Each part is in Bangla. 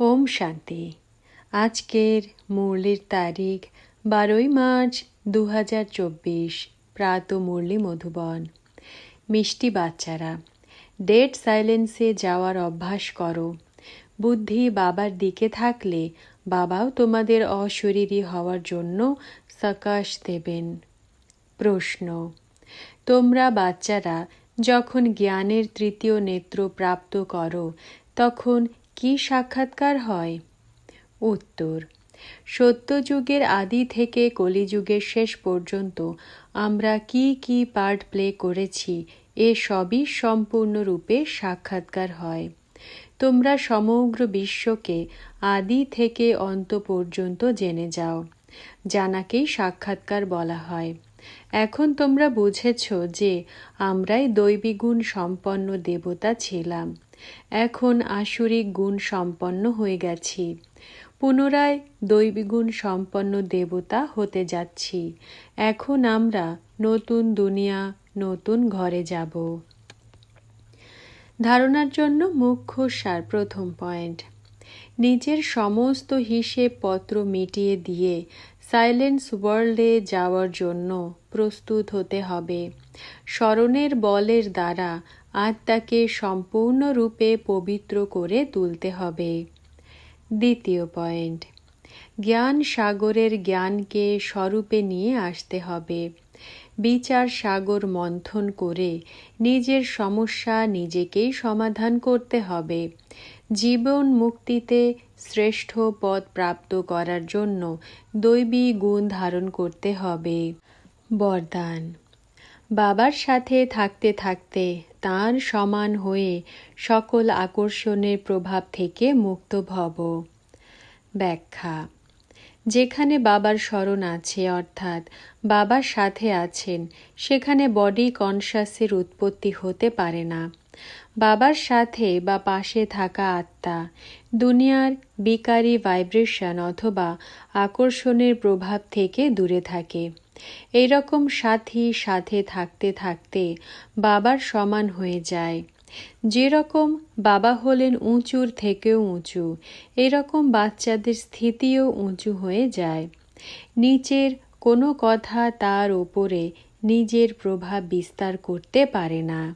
ওম শান্তি। আজকের মুরলির তারিখ বারোই মার্চ দু হাজার চব্বিশ, প্রাত মুরলি মধুবন। মিষ্টি বাচ্চারা, ডেড সাইলেন্সে যাওয়ার অভ্যাস করো। বুদ্ধি বাবার দিকে থাকলে বাবাও তোমাদের অশরীরী হওয়ার জন্য সকাশ দেবেন। প্রশ্ন, তোমরা বাচ্চারা যখন জ্ঞানের তৃতীয় নেত্র প্রাপ্ত করো, তখন কি সাক্ষাৎকার হয়? উত্তর সত্যযুগের আদি থেকে কলিযুগের শেষ পর্যন্ত আমরা কি কি পার্ট প্লে করেছি, এ সবই সম্পূর্ণরূপে সাক্ষাৎকার হয়। তোমরা সমগ্র বিশ্বকে আদি থেকে অন্ত পর্যন্ত জেনে যাও, জানাকেই সাক্ষাৎকার বলা হয়। এখন তোমরা বুঝেছ যে আমরাই দৈবিগুণ সম্পন্ন দেবতা ছিলাম। এখন আসরিক গুণ সম্পন্ন হয়ে গেছি। পুনরায় দৈবিগুণ সম্পন্ন দেবতা হতে যাচ্ছি। এখন আমরা নতুন দুনিয়া, নতুন ঘরে যাব। ধারণার জন্য মুখ্য সার প্রথম পয়েন্ট। নিজের সমস্ত হিসেব পত্র মিটিয়ে দিয়ে সাইলেন্স ওয়ার্ল্ডে যাওয়ার জন্য প্রস্তুত হতে হবে। স্মরণের বলের দ্বারা আত্মাকে সম্পূর্ণরূপে পবিত্র করে তুলতে হবে। দ্বিতীয় পয়েন্ট, জ্ঞান সাগরের জ্ঞানকে স্বরূপে নিয়ে আসতে হবে। বিচার সাগর মন্থন করে নিজের সমস্যা নিজেকেই সমাধান করতে হবে। জীবন মুক্তিতে শ্রেষ্ঠ পদ প্রাপ্ত করার জন্য দৈবী গুণ ধারণ করতে হবে। বরদান বাবার সাথে থাকতে থাকতে তাঁর সমান হয়ে সকল আকর্ষণের প্রভাব থেকে মুক্ত ভব। ব্যাখ্যা। যেখানে বাবার স্মরণ আছে, অর্থাৎ বাবার সাথে আছেন, সেখানে বডি কনসাসের উৎপত্তি হতে পারে না। বাবার সাথে বা পাশে থাকা আত্মা, দুনিয়ার বিকারী ভাইব্রেশন অথবা আকর্ষণের প্রভাব থেকে দূরে থাকে। এইরকম সাথী সাথে থাকতে থাকতে বাবার সমান হয়ে যায়। যেরকম বাবা হলেন উঁচুর থেকেও উঁচু, এরকম বাচ্চাদের স্থিতিও উঁচু হয়ে যায়। নিচের কোনো কথা তার ওপরে নিজের প্রভাব বিস্তার করতে পারে না।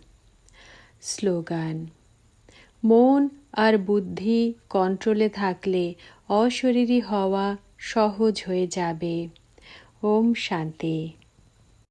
স্লোগান, মন আর বুদ্ধি কন্ট্রোলে থাকলে অশরীরী হওয়া সহজ হয়ে যাবে। ওম শান্তি